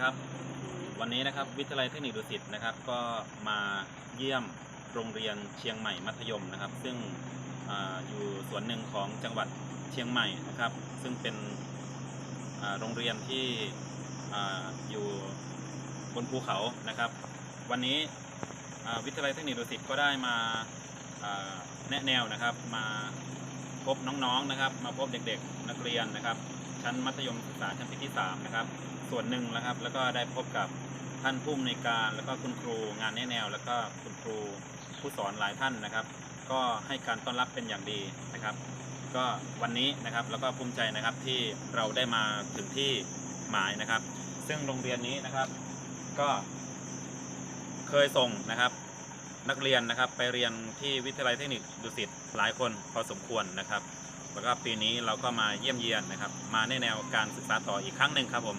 ครับ วันนี้นะครับวิทยาลัยเทคนิคดุสิตนะครับ ก็มาเยี่ยมโรงเรียนเชียงใหม่มัธยมนะครับ ซึ่งออยู่ส่วนหนึ่งของจังหวัดเชียงใหม่นะครับ ซึ่งเป็นโรงเรียนที่ออยู่บนภูเขานะครับ วันนี้วิทยาลัยเทคนิคดุสิตก็ได้มาแนะแนวนะครับมาพบน้องๆนะครับ มาพบเด็กๆ นักเรียนนะครับ ชั้นมัธยมศึกษาชั้นปีที่3นะครับ ส่วนหนึ่งนะครับ แล้วก็ได้พบกับท่านผู้อำนวยการ แล้วก็คุณครูงานแนแนว แล้วก็คุณครูผู้สอนหลายท่านนะครับ ก็ให้การต้อนรับเป็นอย่างดีนะครับ ก็วันนี้นะครับแล้วก็ภูมิใจนะครับที่เราได้มาถึงที่หมายนะครับ ซึ่งโรงเรียนนี้นะครับ ก็เคยส่งนะครับนักเรียนนะครับไปเรียนที่วิทยาลัยเทคนิคดุสิตหลายคนพอสมควรนะครับ แล้วก็ปีนี้เราก็มาเยี่ยมเยียนนะครับ มาในแนวการศึกษาต่ออีกครั้งหนึ่งครับผม